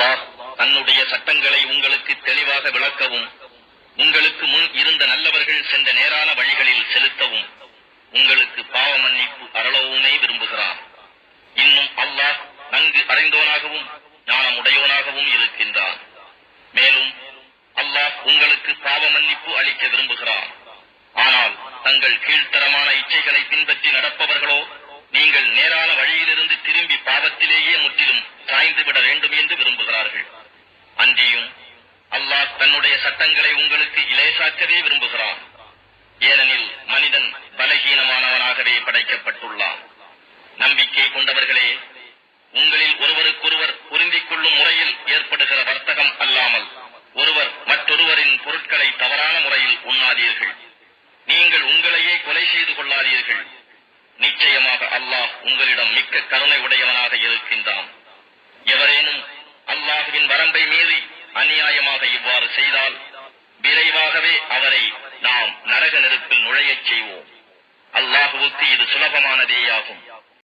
அல்லாஹ் தன்னுடைய சட்டங்களை உங்களுக்கு தெளிவாக விளக்கவும் உங்களுக்கு முன் இருந்த நல்லவர்கள் சென்ற நேரான வழிகளில் செலுத்தவும் உங்களுக்கு பாவ மன்னிப்பு அருளவுமே விரும்புகிறான். இன்னும் அல்லாஹ் நன்கு அறிந்தோனாகவும் ஞானமுடையோனாகவும் இருக்கின்றான். மேலும் அல்லாஹ் உங்களுக்கு பாவ மன்னிப்பு அளிக்க விரும்புகிறான். ஆனால் தங்கள் கீழ்த்தரமான இச்சைகளை பின்பற்றி நடப்பவர்களோ நீங்கள் நேரான வழியிலிருந்து திரும்பி பாவத்திலேயே முற்றிலும் சாய்ந்து விட வேண்டும் என்று தன்னுடைய சட்டங்களை உங்களுக்கு இலேசாக்கவே விரும்புகிறான். ஏனெனில் மனிதன் பலகீனமானவனாகவே படைக்கப்பட்டுள்ளான். நம்பிக்கை கொண்டவர்களே உங்களில் ஒருவருக்கொருவர் பொருந்திக் கொள்ளும் முறையில் ஏற்படுகிற வர்த்தகம் அல்லாமல் ஒருவர் மற்றொருவரின் பொருட்களை தவறான முறையில் உண்ணாதீர்கள். நீங்கள் உங்களையே கொலை செய்து கொள்ளாதீர்கள். நிச்சயமாக அல்லாஹ் உங்களிடம் மிக்க கருணை உடையவனாக இருக்கின்றான். அநியாயமாக இவ்வாறு செய்தால் விரைவாகவே அவரை நாம் நரக நெருப்பில் நுழையச் செய்வோம். அல்லாஹுவுக்கு இது சுலபமானதேயாகும்.